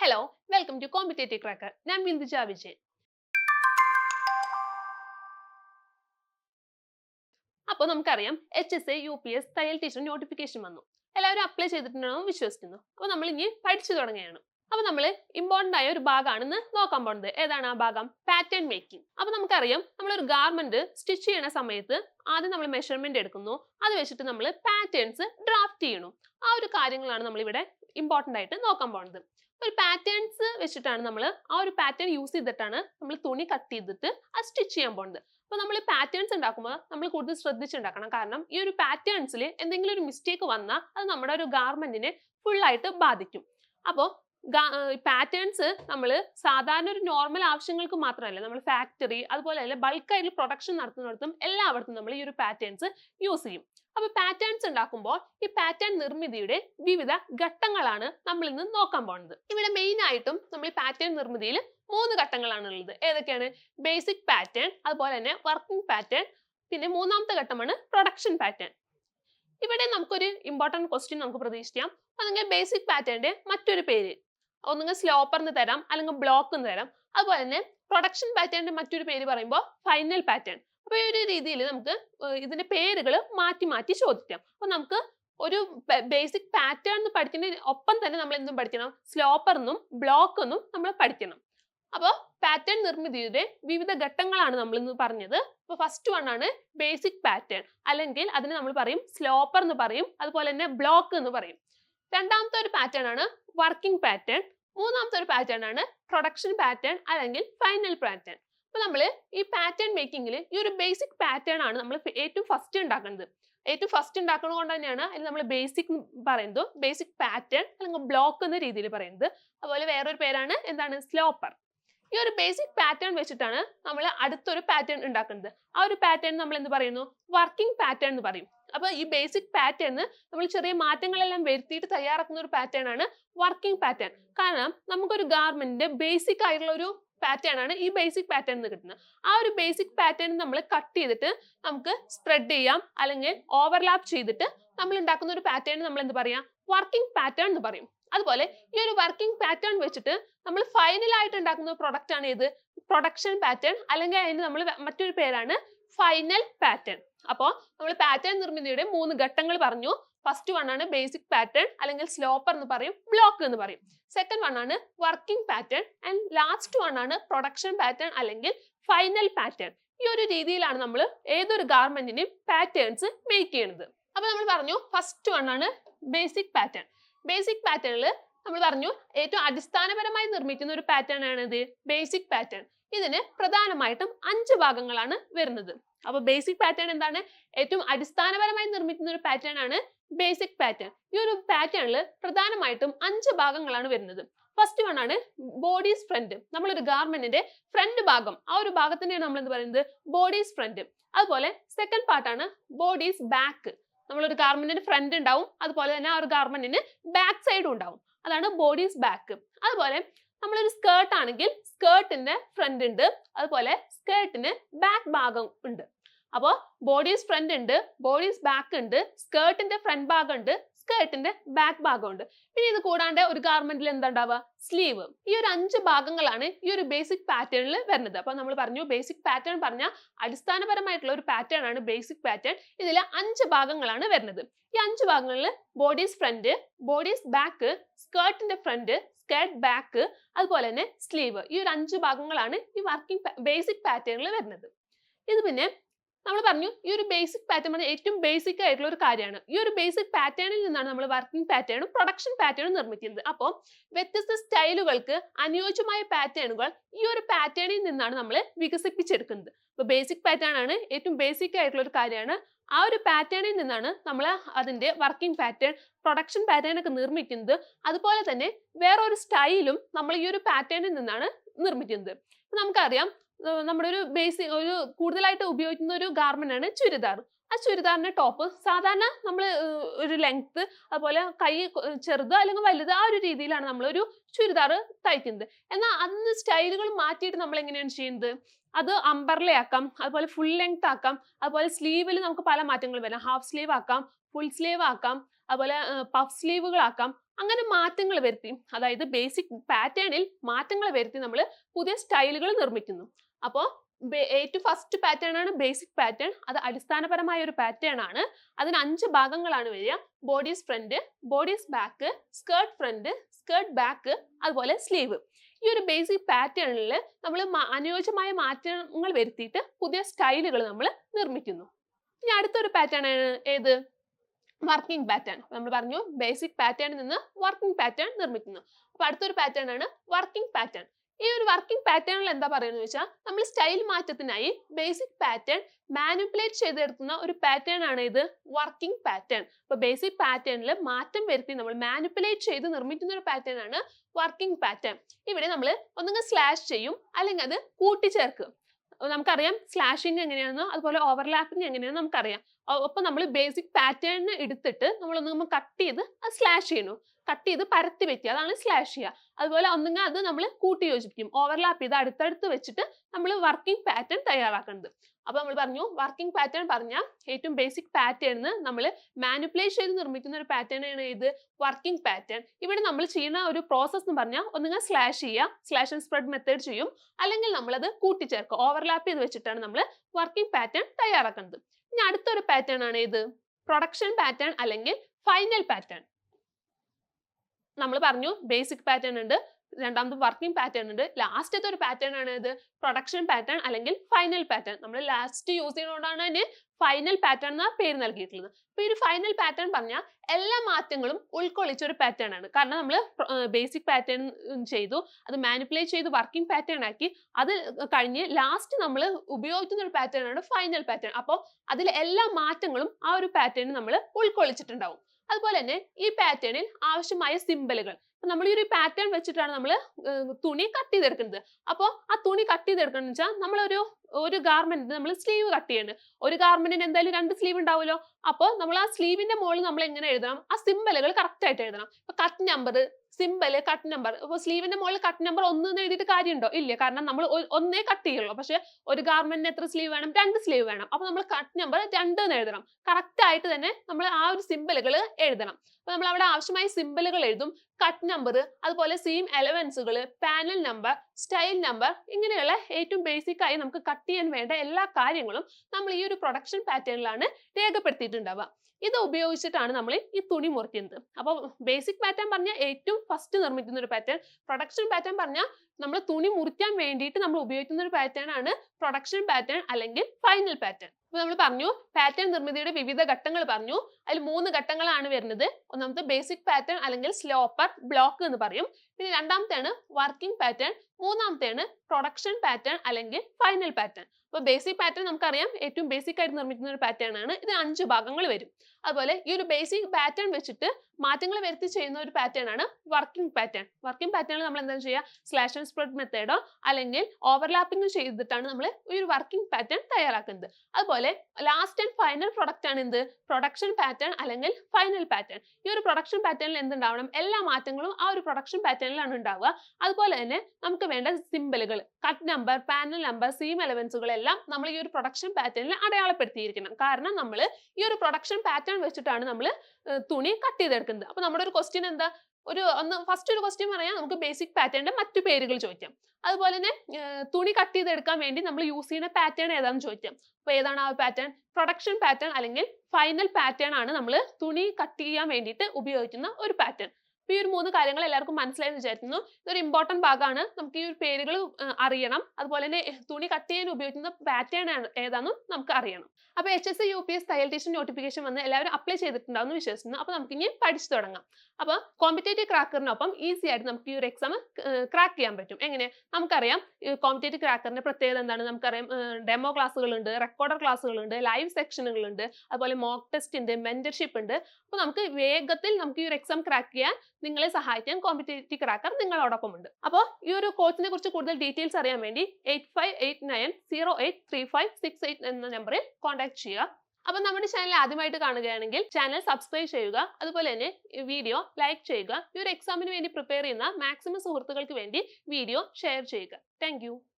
Hello welcome to competitive cracker ഞാൻ ബിന്ദുജ വിജയൻ അപ്പോൾ നമുക്കറിയാം H S A U P S തയ്യൽ ടീച്ചർ നോട്ടിഫിക്കേഷൻ വന്നു. എല്ലാവരും അപ്ലൈ ചെയ്തിട്ടുണ്ടെന്ന് വിശ്വസിക്കുന്നു. അപ്പോൾ നമ്മൾ ഇനി പഠിച്ചു തുടങ്ങുകയാണ്. അപ്പോൾ നമ്മൾ ഇമ്പോർട്ടന്റ് ആയ ഒരു ഭാഗമാണെന്ന് നോക്കാൻ പോകുന്നത്. ഏതാണ് ആ ഭാഗം? പാറ്റേൺ മേക്കിംഗ് അപ്പോൾ നമുക്കറിയാം നമ്മൾ ഒരു ഗാർമെന്റ് സ്റ്റിച്ച് ചെയ്യുന്ന സമയത്ത് ആദ്യം നമ്മൾ മെഷർമെന്റ് എടുക്കുന്നു. അത് വെച്ചിട്ട് നമ്മൾ പാറ്റേൺസ് ഡ്രാഫ്റ്റ് ചെയ്യണം. ആ ഒരു കാര്യങ്ങളാണ് നമ്മൾ ഇവിടെ ഇമ്പോർട്ടന്റ് ആയിട്ട് നോക്കാൻ പോകുന്നത്. ഒരു പാറ്റേൺസ് വെച്ചിട്ടാണ് നമ്മൾ ആ ഒരു പാറ്റേൺ യൂസ് ചെയ്തിട്ടാണ് നമ്മൾ തുണി കട്ട് ചെയ്തിട്ട് അത് സ്റ്റിച്ച് ചെയ്യാൻ പോകുന്നത് അപ്പോൾ നമ്മൾ പാറ്റേൺസ് ഉണ്ടാക്കുമ്പോൾ നമ്മൾ കൂടുതൽ ശ്രദ്ധിച്ചുണ്ടാക്കണം കാരണം ഈ ഒരു പാറ്റേൺസിൽ എന്തെങ്കിലും ഒരു മിസ്റ്റേക്ക് വന്നാൽ അത് നമ്മുടെ ഒരു ഗാർമെന്റിനെ ഫുള്ളായിട്ട് ബാധിക്കും. അപ്പോൾ പാറ്റേൺസ് നമ്മൾ സാധാരണ ഒരു നോർമൽ ആവശ്യങ്ങൾക്ക് മാത്രമല്ല നമ്മൾ ഫാക്ടറി അതുപോലെ തന്നെ ബൾക്കായിട്ട് പ്രൊഡക്ഷൻ നടത്തുന്നിടത്തും എല്ലായിടത്തും നമ്മൾ ഈ ഒരു പാറ്റേൺസ് യൂസ് ചെയ്യും. അപ്പോൾ പാറ്റേൺസ് ഉണ്ടാക്കുമ്പോൾ ഈ പാറ്റേൺ നിർമ്മിതിയുടെ വിവിധ ഘട്ടങ്ങളാണ് നമ്മൾ ഇന്ന് നോക്കാൻ പോകുന്നത്. ഇവിടെ മെയിൻ ആയിട്ടും നമ്മൾ ഈ പാറ്റേൺ നിർമ്മിതിയിൽ മൂന്ന് ഘട്ടങ്ങളാണ് ഉള്ളത്. ഏതൊക്കെയാണ്? ബേസിക് പാറ്റേൺ അതുപോലെ തന്നെ വർക്കിംഗ് പാറ്റേൺ പിന്നെ മൂന്നാമത്തെ ഘട്ടമാണ് പ്രൊഡക്ഷൻ പാറ്റേൺ ഇവിടെ നമുക്കൊരു ഇമ്പോർട്ടന്റ് ക്വസ്റ്റ്യൻ നമുക്ക് പ്രതീക്ഷിക്കാം. അല്ലെങ്കിൽ ബേസിക് പാറ്റേണിന്റെ മറ്റൊരു പേര്. ഒന്നുകിൽ എന്ന് തരാം അല്ലെങ്കിൽ ബ്ലോക്ക് എന്ന് തരാം. അതുപോലെ തന്നെ പ്രൊഡക്ഷൻ പാറ്റേണിന്റെ മറ്റൊരു പേര് പറയുമ്പോൾ ഫൈനൽ പാറ്റേൺ അപ്പൊ ഈ ഒരു രീതിയിൽ നമുക്ക് ഇതിന്റെ പേരുകൾ മാറ്റി മാറ്റി ചോദിക്കാം. അപ്പൊ നമുക്ക് ഒരു ബേസിക് പാറ്റേൺ എന്ന് പഠിക്കുന്നതിന് ഒപ്പം തന്നെ നമ്മൾ എന്തും പഠിക്കണം? സ്ലോപ്പർ എന്നും ബ്ലോക്ക് എന്നും നമ്മൾ പഠിക്കണം. അപ്പോൾ പാറ്റേൺ നിർമ്മിതിയുടെ വിവിധ ഘട്ടങ്ങളാണ് നമ്മൾ ഇന്ന് പറഞ്ഞത്. അപ്പോൾ ഫസ്റ്റ് വൺ ആണ് ബേസിക് പാറ്റേൺ അല്ലെങ്കിൽ അതിന് നമ്മൾ പറയും സ്ലോപ്പർ എന്ന് പറയും അതുപോലെ തന്നെ ബ്ലോക്ക് എന്ന് പറയും. രണ്ടാമത്തെ ഒരു പാറ്റേൺ ആണ് വർക്കിംഗ് പാറ്റേൺ മൂന്നാമത്തെ ഒരു പാറ്റേൺ ആണ് പ്രൊഡക്ഷൻ പാറ്റേൺ അല്ലെങ്കിൽ ഫൈനൽ പാറ്റേൺ അപ്പൊ നമ്മൾ ഈ പാറ്റേൺ മേക്കിങ്ങിൽ ഈ ഒരു ബേസിക് പാറ്റേൺ ആണ് നമ്മൾ ഏറ്റവും ഫസ്റ്റ് ഉണ്ടാക്കുന്നത് ഏറ്റവും ഫസ്റ്റ് ഉണ്ടാക്കുന്നത് കൊണ്ട് തന്നെയാണ് അതിൽ നമ്മൾ ബേസിക് പറയുന്നത്. ബേസിക് പാറ്റേൺ അല്ലെങ്കിൽ ബ്ലോക്ക് എന്ന രീതിയിൽ പറയുന്നത്. അതുപോലെ വേറൊരു പേരാണ് എന്താണ്? സ്ലോപ്പർ ഈ ഒരു ബേസിക് പാറ്റേൺ വെച്ചിട്ടാണ് നമ്മൾ അടുത്തൊരു പാറ്റേൺ ഉണ്ടാക്കുന്നത് ആ ഒരു പാറ്റേൺ നമ്മൾ എന്ത് പറയുന്നു? വർക്കിംഗ് പാറ്റേൺ എന്ന് പറയും. അപ്പോൾ ഈ ബേസിക് പാറ്റേൺ നമ്മൾ ചെറിയ മാറ്റങ്ങളെല്ലാം വരുത്തിയിട്ട് തയ്യാറാക്കുന്ന ഒരു പാറ്റേൺ ആണ് വർക്കിംഗ് പാറ്റേൺ കാരണം നമുക്കൊരു ഗാർമെന്റിന്റെ ബേസിക് ആയിട്ടുള്ള ഒരു പാറ്റേൺ ആണ് ഈ ബേസിക് പാറ്റേൺ നിന്ന് കിട്ടുന്നത് ആ ഒരു ബേസിക് പാറ്റേൺ നമ്മൾ കട്ട് ചെയ്തിട്ട് നമുക്ക് സ്പ്രെഡ് ചെയ്യാം അല്ലെങ്കിൽ ഓവർലാപ്പ് ചെയ്തിട്ട് നമ്മൾ ഉണ്ടാക്കുന്ന ഒരു പാറ്റേൺ നമ്മൾ എന്ത് പറയാം? വർക്കിംഗ് പാറ്റേൺ എന്ന് പറയും. അതുപോലെ ഈ ഒരു വർക്കിംഗ് പാറ്റേൺ വെച്ചിട്ട് നമ്മൾ ഫൈനൽ ആയിട്ട് ഉണ്ടാക്കുന്ന പ്രൊഡക്റ്റ് ആണ് ഇത് പ്രൊഡക്ഷൻ പാറ്റേൺ അല്ലെങ്കിൽ അതിന് നമ്മൾ മറ്റൊരു പേരാണ് ഫൈനൽ പാറ്റേൺ അപ്പോൾ നമ്മൾ പാറ്റേൺ നിർമ്മിതിയുടെ മൂന്ന് ഘട്ടങ്ങൾ പറഞ്ഞു. ഫസ്റ്റ് വൺ ആണ് ബേസിക് പാറ്റേൺ അല്ലെങ്കിൽ സ്ലോപ്പർ എന്ന് പറയും ബ്ലോക്ക് എന്ന് പറയും. സെക്കൻഡ് വൺ ആണ് working pattern and last one ആണ് പ്രൊഡക്ഷൻ പാറ്റേൺ അല്ലെങ്കിൽ ഫൈനൽ പാറ്റേൺ ഈ ഒരു രീതിയിലാണ് നമ്മൾ ഏതൊരു ഗാർമെന്റിനെയും പാറ്റേൺസ് മേക്ക് ചെയ്യുന്നത് അപ്പൊ നമ്മൾ പറഞ്ഞു ഫസ്റ്റ് വൺ ആണ് ബേസിക് പാറ്റേൺ ബേസിക് പാറ്റേണിൽ നമ്മൾ പറഞ്ഞു ഏറ്റവും അടിസ്ഥാനപരമായി നിർമ്മിക്കുന്ന ഒരു പാറ്റേൺ ഇത് ബേസിക് പാറ്റേൺ ഇതിന് പ്രധാനമായിട്ടും അഞ്ച് ഭാഗങ്ങളാണ് വരുന്നത്. അപ്പൊ ബേസിക് പാറ്റേൺ എന്താണ്? ഏറ്റവും അടിസ്ഥാനപരമായി നിർമ്മിക്കുന്ന ഒരു പാറ്റേൺ ആണ് ബേസിക് പാറ്റേൺ ഈ ഒരു പാറ്റേണിൽ പ്രധാനമായിട്ടും അഞ്ച് ഭാഗങ്ങളാണ് വരുന്നത്. ഫസ്റ്റ് വൺ ആണ് ബോഡീസ് ഫ്രണ്ട് നമ്മളൊരു ഗാർമെന്റിന്റെ ഫ്രണ്ട് ഭാഗം. ആ ഒരു ഭാഗത്തിനെയാണ് നമ്മൾ എന്ത് പറയുന്നത്? ബോഡീസ് ഫ്രണ്ട് അതുപോലെ സെക്കൻഡ് പാർട്ടാണ് ബോഡീസ് ബാക്ക് നമ്മളൊരു ഗാർമെന്റിന് ഫ്രണ്ട് ഉണ്ടാവും അതുപോലെ തന്നെ ആ ഒരു ഗാർമെന്റിന് ബാക്ക് സൈഡും ഉണ്ടാവും. അതാണ് ബോഡീസ് ബാക്ക് അതുപോലെ നമ്മളൊരു സ്കേർട്ട് ആണെങ്കിൽ സ്കേർട്ടിന്റെ ഫ്രണ്ട് ഉണ്ട് അതുപോലെ സ്കേർട്ടിന് ബാക്ക് ഭാഗം ഉണ്ട്. അപ്പോൾ ബോഡീസ് ഫ്രണ്ട് ഉണ്ട് ബോഡീസ് ബാക്ക് ഉണ്ട് സ്കേർട്ടിന്റെ ഫ്രണ്ട് ഭാഗം ഉണ്ട് സ്കേർട്ടിന്റെ ബാക്ക് ഭാഗമുണ്ട് പിന്നെ ഇത് കൂടാണ്ട് ഒരു ഗാർമെന്റിൽ എന്താ സ്ലീവ് ഈ ഒരു അഞ്ച് ഭാഗങ്ങളാണ് ഈ ഒരു ബേസിക് പാറ്റേണിൽ വരുന്നത്. അപ്പൊ നമ്മൾ പറഞ്ഞു ബേസിക് പാറ്റേൺ പറഞ്ഞ അടിസ്ഥാനപരമായിട്ടുള്ള ഒരു പാറ്റേൺ ആണ് ബേസിക് പാറ്റേൺ ഇതിൽ അഞ്ച് ഭാഗങ്ങളാണ് വരുന്നത്. ഈ അഞ്ച് ഭാഗങ്ങളിൽ ബോഡീസ് ഫ്രണ്ട് ബോഡീസ് ബാക്ക് സ്കേർട്ടിന്റെ ഫ്രണ്ട് സ്കേർട്ട് ബാക്ക് അതുപോലെ തന്നെ സ്ലീവ് ഈ ഒരു അഞ്ച് ഭാഗങ്ങളാണ് ഈ വർക്കിംഗ് ബേസിക് പാറ്റേണിൽ വരുന്നത്. ഇത് പിന്നെ നമ്മൾ പറഞ്ഞു ഈ ഒരു ബേസിക് പാറ്റേൺ പറഞ്ഞാൽ ഏറ്റവും ബേസിക് ആയിട്ടുള്ള ഒരു കാര്യമാണ്. ഈ ഒരു ബേസിക് പാറ്റേണിൽ നിന്നാണ് നമ്മൾ വർക്കിംഗ് പാറ്റേണും പ്രൊഡക്ഷൻ പാറ്റേണും നിർമ്മിക്കുന്നത്. അപ്പോൾ വ്യത്യസ്ത സ്റ്റൈലുകൾക്ക് അനുയോജ്യമായ പാറ്റേണുകൾ ഈ ഒരു പാറ്റേണിൽ നിന്നാണ് നമ്മൾ വികസിപ്പിച്ചെടുക്കുന്നത്. അപ്പോൾ ബേസിക് പാറ്റേൺ ആണ് ഏറ്റവും ബേസിക് ആയിട്ടുള്ള ഒരു കാര്യമാണ്. ആ ഒരു പാറ്റേണിൽ നിന്നാണ് നമ്മൾ അതിന്റെ വർക്കിംഗ് പാറ്റേൺ പ്രൊഡക്ഷൻ പാറ്റേൺ ഒക്കെ നിർമ്മിക്കുന്നത്. അതുപോലെ തന്നെ വേറൊരു സ്റ്റൈലും നമ്മൾ ഈ ഒരു പാറ്റേണിൽ നിന്നാണ് നിർമ്മിക്കുന്നത്. നമുക്കറിയാം നമ്മുടെ ഒരു ബേസിക് ഒരു കൂടുതലായിട്ട് ഉപയോഗിക്കുന്ന ഒരു ഗാർമെന്റ് ആണ് ചുരിദാർ. ആ ചുരിദാറിന്റെ ടോപ്പ് സാധാരണ നമ്മൾ ഒരു ലെങ്ത് അതുപോലെ കൈ ചെറുതോ അല്ലെങ്കിൽ വലുത് ആ ഒരു രീതിയിലാണ് നമ്മൾ ഒരു ചുരിദാർ തയ്ക്കുന്നത്. എന്നാൽ അന്ന് സ്റ്റൈലുകൾ മാറ്റിയിട്ട് നമ്മൾ എങ്ങനെയാണ് ചെയ്യുന്നത്? അത് അമ്പർലയാക്കാം അതുപോലെ ഫുൾ ലെങ്ത് ആക്കാം അതുപോലെ സ്ലീവിൽ നമുക്ക് പല മാറ്റങ്ങൾ വരാം. ഹാഫ് സ്ലീവ് ആക്കാം ഫുൾ സ്ലീവ് ആക്കാം അതുപോലെ പഫ് സ്ലീവുകൾ ആക്കാം. അങ്ങനെ മാറ്റങ്ങൾ വരുത്തി. അതായത് ബേസിക് പാറ്റേണിൽ മാറ്റങ്ങൾ വരുത്തി നമ്മൾ പുതിയ സ്റ്റൈലുകൾ നിർമ്മിക്കുന്നു. അപ്പോൾ ഏറ്റവും ഫസ്റ്റ് പാറ്റേൺ ആണ് ബേസിക് പാറ്റേൺ അത് അടിസ്ഥാനപരമായ ഒരു പാറ്റേൺ ആണ്. അതിന് അഞ്ച് ഭാഗങ്ങളാണ് വരിക. Bodice front bodice back skirt front skirt back അതുപോലെ സ്ലീവ് ഈ ഒരു ബേസിക് പാറ്റേണിൽ നമ്മൾ അനുയോജ്യമായ മാറ്റങ്ങൾ വരുത്തിയിട്ട് പുതിയ സ്റ്റൈലുകൾ നമ്മൾ നിർമ്മിക്കുന്നു. ഇനി അടുത്തൊരു പാറ്റേൺ ആണ് ഏത്? വർക്കിംഗ് പാറ്റേൺ നമ്മൾ പറഞ്ഞു ബേസിക് പാറ്റേണിൽ നിന്ന് വർക്കിംഗ് പാറ്റേൺ നിർമ്മിക്കുന്നു. അപ്പൊ അടുത്തൊരു പാറ്റേൺ ആണ് വർക്കിംഗ് പാറ്റേൺ ഈ ഒരു വർക്കിംഗ് പാറ്റേണിൽ എന്താ പറയുന്നത് വെച്ചാൽ നമ്മൾ സ്റ്റൈൽ മാറ്റത്തിനായി ബേസിക് പാറ്റേൺ മാനിപ്പുലേറ്റ് ചെയ്തെടുക്കുന്ന ഒരു പാറ്റേൺ ആണ് ഇത് വർക്കിംഗ് പാറ്റേൺ അപ്പൊ ബേസിക് പാറ്റേണിൽ മാറ്റം വരുത്തി നമ്മൾ മാനിപ്പുലേറ്റ് ചെയ്ത് നിർമ്മിക്കുന്ന ഒരു പാറ്റേൺ ആണ് വർക്കിംഗ് പാറ്റേൺ ഇവിടെ നമ്മൾ ഒന്നുകിൽ സ്ലാഷ് ചെയ്യും അല്ലെങ്കിൽ അത് കൂട്ടിച്ചേർക്കും. നമുക്കറിയാം സ്ലാഷിങ് എങ്ങനെയാണെന്നോ അതുപോലെ ഓവർലാപ്പിംഗ് എങ്ങനെയാണെന്ന് നമുക്കറിയാം. അപ്പോൾ നമ്മൾ ബേസിക് പാറ്റേൺ എടുത്തിട്ട് നമ്മൾ ഒന്ന് കട്ട് ചെയ്ത് അത് സ്ലാഷ് ചെയ്യണു കട്ട് ചെയ്ത് പരത്തി വെക്കുക. അതാണ് സ്ലാഷ് ചെയ്യുക. അതുപോലെ ഒന്നുകിൽ അത് നമ്മൾ കൂട്ടി യോജിപ്പിക്കും. ഓവർലാപ്പ് ചെയ്ത് അടുത്തടുത്ത് വെച്ചിട്ട് നമ്മൾ വർക്കിംഗ് പാറ്റേൺ തയ്യാറാക്കുന്നത് അപ്പൊ നമ്മൾ പറഞ്ഞു വർക്കിംഗ് പാറ്റേൺ പറഞ്ഞ ഏറ്റവും ബേസിക് പാറ്റേൺ നമ്മൾ മാനിപ്പുലേറ്റ് ചെയ്ത് നിർമ്മിക്കുന്ന ഒരു പാറ്റേൺ ആണ് ഇത് വർക്കിംഗ് പാറ്റേൺ ഇവിടെ നമ്മൾ ചെയ്യുന്ന ഒരു പ്രോസസ് എന്ന് പറഞ്ഞാൽ ഒന്നുകിൽ സ്ലാഷ് ചെയ്യുക സ്ലാഷ് ആൻഡ് സ്പ്രെഡ് മെത്തേഡ് ചെയ്യും. അല്ലെങ്കിൽ നമ്മളത് കൂട്ടിച്ചേർക്കുക ഓവർലാപ്പ് ചെയ്ത് വെച്ചിട്ടാണ് നമ്മൾ വർക്കിംഗ് പാറ്റേൺ തയ്യാറാക്കുന്നത്. ഇനി അടുത്തൊരു പാറ്റേൺ ആണ് ഇത് പ്രൊഡക്ഷൻ പാറ്റേൺ അല്ലെങ്കിൽ ഫൈനൽ പാറ്റേൺ നമ്മൾ പറഞ്ഞു ബേസിക് പാറ്റേൺ ഉണ്ട്. രണ്ടാമത് വർക്കിംഗ് പാറ്റേൺ ഉണ്ട്. ലാസ്റ്റത്തെ ഒരു പാറ്റേൺ ആണ് ഇത്. പ്രൊഡക്ഷൻ പാറ്റേൺ അല്ലെങ്കിൽ ഫൈനൽ പാറ്റേൺ നമ്മൾ ലാസ്റ്റ് യൂസ് ചെയ്യുന്നതുകൊണ്ടാണ് അതിന് ഫൈനൽ പാറ്റേൺ എന്ന പേര് നൽകിയിട്ടുള്ളത്. അപ്പൊ ഈ ഒരു ഫൈനൽ പാറ്റേൺ പറഞ്ഞാൽ എല്ലാ മാറ്റങ്ങളും ഉൾക്കൊള്ളിച്ച ഒരു പാറ്റേൺ ആണ്. കാരണം നമ്മൾ ബേസിക് പാറ്റേൺ ചെയ്തു. അത് മാനിപ്പുലേറ്റ് ചെയ്ത് വർക്കിംഗ് പാറ്റേൺ ആക്കി. അത് കഴിഞ്ഞ് ലാസ്റ്റ് നമ്മൾ ഉപയോഗിക്കുന്ന ഒരു പാറ്റേൺ ആണ് ഫൈനൽ പാറ്റേൺ അപ്പോൾ അതിൽ എല്ലാ മാറ്റങ്ങളും ആ ഒരു പാറ്റേൺ നമ്മൾ ഉൾക്കൊള്ളിച്ചിട്ടുണ്ടാവും. അതുപോലെ തന്നെ ഈ പാറ്റേണിൽ ആവശ്യമായ സിമ്പലുകൾ നമ്മൾ ഈ ഒരു പാറ്റേൺ വെച്ചിട്ടാണ് നമ്മൾ തുണി കട്ട് ചെയ്തെടുക്കുന്നത്. അപ്പോൾ ആ തുണി കട്ട് ചെയ്തെടുക്കണം വെച്ചാൽ നമ്മളൊരു ഒരു ഗാർമെന്റ് നമ്മൾ സ്ലീവ് കട്ട് ചെയ്യണം ഒരു ഗാർമെന്റിന് എന്തായാലും രണ്ട് സ്ലീവ് ഉണ്ടാവുമല്ലോ. അപ്പോൾ നമ്മൾ ആ സ്ലീവിന്റെ മുകളിൽ നമ്മൾ എങ്ങനെ എഴുതണം? ആ സിമ്പലുകൾ കറക്റ്റ് ആയിട്ട് എഴുതണം. ഇപ്പൊ cut number symbol cut number ഇപ്പോൾ സ്ലീവിന്റെ മുകളിൽ കട്ട് നമ്പർ ഒന്ന് എന്ന് എഴുതിയിട്ട് കാര്യമുണ്ടോ? ഇല്ല. കാരണം നമ്മൾ ഒന്നേ കട്ട് ചെയ്യുള്ളൂ. പക്ഷെ ഒരു ഗാർമെന്റിന് എത്ര സ്ലീവ് വേണം? രണ്ട് സ്ലീവ് വേണം. അപ്പൊ നമ്മൾ കട്ട് നമ്പർ രണ്ട് എന്ന് എഴുതണം. കറക്റ്റ് ആയിട്ട് തന്നെ നമ്മൾ ആ ഒരു സിമ്പലുകൾ എഴുതണം. അപ്പൊ നമ്മൾ അവിടെ ആവശ്യമായ സിമ്പലുകൾ എഴുതും. കട്ട് നമ്പർ അതുപോലെ സീം എലവൻസുകൾ പാനൽ നമ്പർ സ്റ്റൈൽ നമ്പർ ഇങ്ങനെയുള്ള ഏറ്റവും ബേസിക് ആയി നമുക്ക് കട്ട് ചെയ്യാൻ വേണ്ട എല്ലാ കാര്യങ്ങളും നമ്മൾ ഈ ഒരു പ്രൊഡക്ഷൻ പാറ്റേണിലാണ് രേഖപ്പെടുത്തിയിട്ടുണ്ടാവുക. ഇത് ഉപയോഗിച്ചിട്ടാണ് നമ്മൾ ഈ തുണി മുറിക്കുന്നത്. അപ്പോൾ ബേസിക് പാറ്റേൺ പറഞ്ഞാൽ ഏറ്റവും ഫസ്റ്റ് നിർമ്മിക്കുന്ന ഒരു പാറ്റേൺ പ്രൊഡക്ഷൻ പാറ്റേൺ പറഞ്ഞാൽ നമ്മൾ തുണി മുറിക്കാൻ വേണ്ടിയിട്ട് നമ്മൾ ഉപയോഗിക്കുന്ന ഒരു പാറ്റേൺ ആണ് പ്രൊഡക്ഷൻ പാറ്റേൺ അല്ലെങ്കിൽ ഫൈനൽ പാറ്റേൺ അപ്പൊ നമ്മൾ പറഞ്ഞു പാറ്റേൺ നിർമ്മിതിയുടെ വിവിധ ഘട്ടങ്ങൾ പറഞ്ഞു. അതിൽ മൂന്ന് ഘട്ടങ്ങളാണ് വരുന്നത്. ഒന്നാമത്തെ ബേസിക് പാറ്റേൺ അല്ലെങ്കിൽ സ്ലോപ്പർ ബ്ലോക്ക് എന്ന് പറയും. പിന്നെ രണ്ടാമത്തെയാണ് വർക്കിംഗ് പാറ്റേൺ മൂന്നാമത്തെയാണ് പ്രൊഡക്ഷൻ പാറ്റേൺ അല്ലെങ്കിൽ ഫൈനൽ പാറ്റേൺ അപ്പോൾ ബേസിക് പാറ്റേൺ നമുക്കറിയാം. ഏറ്റവും ബേസിക് ആയിട്ട് നിർമ്മിക്കുന്ന ഒരു പാറ്റേൺ ആണ്. ഇത് അഞ്ച് ഭാഗങ്ങൾ വരും. അതുപോലെ ഈ ഒരു ബേസിക് പാറ്റേൺ വെച്ചിട്ട് മാറ്റങ്ങൾ വരുത്തി ചെയ്യുന്ന ഒരു പാറ്റേൺ ആണ് വർക്കിംഗ് പാറ്റേൺ വർക്കിംഗ് പാറ്റേണിൽ നമ്മൾ എന്താണ് ചെയ്യുക സ്ലാഷ് ആൻഡ് സ്പ്രെഡ് മെത്തേഡോ അല്ലെങ്കിൽ ഓവർലാപ്പിംഗ് ചെയ്തിട്ടാണ് നമ്മൾ ഈ ഒരു വർക്കിംഗ് പാറ്റേൺ തയ്യാറാക്കുന്നത്. അതുപോലെ ലാസ്റ്റ് ആൻഡ് ഫൈനൽ പ്രൊഡക്റ്റ് ആണ് എന്ത്? പ്രൊഡക്ഷൻ പാറ്റേൺ അല്ലെങ്കിൽ ഫൈനൽ പാറ്റേൺ ഈ ഒരു പ്രൊഡക്ഷൻ പാറ്റേണിൽ എന്തുണ്ടാവണം? എല്ലാ മാറ്റങ്ങളും ആ ഒരു പ്രൊഡക്ഷൻ പാറ്റേണിലാണ് ഉണ്ടാവുക. അതുപോലെ തന്നെ നമുക്ക് വേണ്ട സിമ്പിളുകൾ cut number panel number seam എലവൻസുകളെല്ലാം നമ്മൾ ഈ ഒരു പ്രൊഡക്ഷൻ പാറ്റേണിൽ അടയാളപ്പെടുത്തിയിരിക്കണം. കാരണം നമ്മൾ ഈ ഒരു പ്രൊഡക്ഷൻ പാറ്റേൺ വെച്ചിട്ടാണ് നമ്മൾ തുണി കട്ട് ചെയ്തെടുക്കുന്നത്. അപ്പൊ നമ്മുടെ ഒരു ക്വസ്റ്റ്യൻ എന്താ? ഒരു ഒന്ന് ഫസ്റ്റ് ഒരു ക്വസ്റ്റ്യൻ പറയാം. നമുക്ക് ബേസിക് പാറ്റേണിന്റെ മറ്റു പേരുകൾ ചോദിക്കാം. അതുപോലെ തന്നെ തുണി കട്ട് ചെയ്തെടുക്കാൻ വേണ്ടി നമ്മൾ യൂസ് ചെയ്യുന്ന പാറ്റേൺ ഏതാണെന്ന് ചോദിക്കാം. അപ്പൊ ഏതാണ് ആ പാറ്റേൺ പ്രൊഡക്ഷൻ പാറ്റേൺ അല്ലെങ്കിൽ ഫൈനൽ പാറ്റേൺ ആണ് നമ്മൾ തുണി കട്ട് ചെയ്യാൻ വേണ്ടിയിട്ട് ഉപയോഗിക്കുന്ന ഒരു പാറ്റേൺ അപ്പൊ ഈ ഒരു മൂന്ന് കാര്യങ്ങൾ എല്ലാവർക്കും മനസ്സിലായി എന്ന് വിചാരിക്കുന്നു. ഇതൊരു ഇമ്പോർട്ടന്റ് ഭാഗമാണ്. നമുക്ക് ഈ ഒരു പേരുകൾ അറിയണം. അതുപോലെ തന്നെ തുണി കട്ട് ചെയ്യാൻ ഉപയോഗിക്കുന്ന പാറ്റേൺ ഏതാണെന്നും നമുക്ക് അറിയണം. അപ്പൊ H S U P S തയ്യൽ ടീച്ചർ നോട്ടിഫിക്കേഷൻ വന്ന് എല്ലാവരും അപ്ലൈ ചെയ്തിട്ടുണ്ടാവും എന്ന് വിശ്വസിക്കുന്നു. അപ്പൊ നമുക്ക് ഇനി പഠിച്ചു തുടങ്ങാം. അപ്പൊ കോമ്പറ്റേറ്റീവ് ക്രാക്കറിനൊപ്പം ഈസി ആയിട്ട് നമുക്ക് ഈ ഒരു എക്സാം ക്രാക്ക് ചെയ്യാൻ പറ്റും. എങ്ങനെ? നമുക്കറിയാം കോമ്പറ്റേറ്റീവ് ക്രാക്കറിന്റെ പ്രത്യേകത എന്താണ്? നമുക്കറിയാം ഡെമോ ക്ലാസ്സുകളുണ്ട് റെക്കോർഡർ ക്ലാസ്സുകളുണ്ട് ലൈവ് സെക്ഷനുകളുണ്ട് അതുപോലെ മോക്ക് ടെസ്റ്റ് ഉണ്ട് മെന്റർഷിപ്പ് ഉണ്ട് അപ്പൊ നമുക്ക് വേഗത്തിൽ നമുക്ക് ഈ ഒരു എക്സാം ക്രാക്ക് ചെയ്യാൻ നിങ്ങളെ സഹായിക്കാൻ കോമ്പറ്റേറ്റീവ് ക്രാക്കർ നിങ്ങളോടൊപ്പം ഉണ്ട് അപ്പോൾ ഈ ഒരു കോച്ചിനെ കുറിച്ച് കൂടുതൽ ഡീറ്റെയിൽസ് അറിയാൻ വേണ്ടി eight five eight nine zero eight three five six eight എന്ന നമ്പറിൽ കോൺടാക്ട് ചെയ്യുക. അപ്പോൾ നമ്മുടെ ചാനൽ ആദ്യമായിട്ട് കാണുകയാണെങ്കിൽ ചാനൽ സബ്സ്ക്രൈബ് ചെയ്യുക. അതുപോലെ തന്നെ വീഡിയോ ലൈക്ക് ചെയ്യുക. ഈ ഒരു എക്സാമിന് വേണ്ടി പ്രിപ്പയർ ചെയ്യുന്ന മാക്സിമം സുഹൃത്തുക്കൾക്ക് വേണ്ടി വീഡിയോ ഷെയർ ചെയ്യുക. താങ്ക്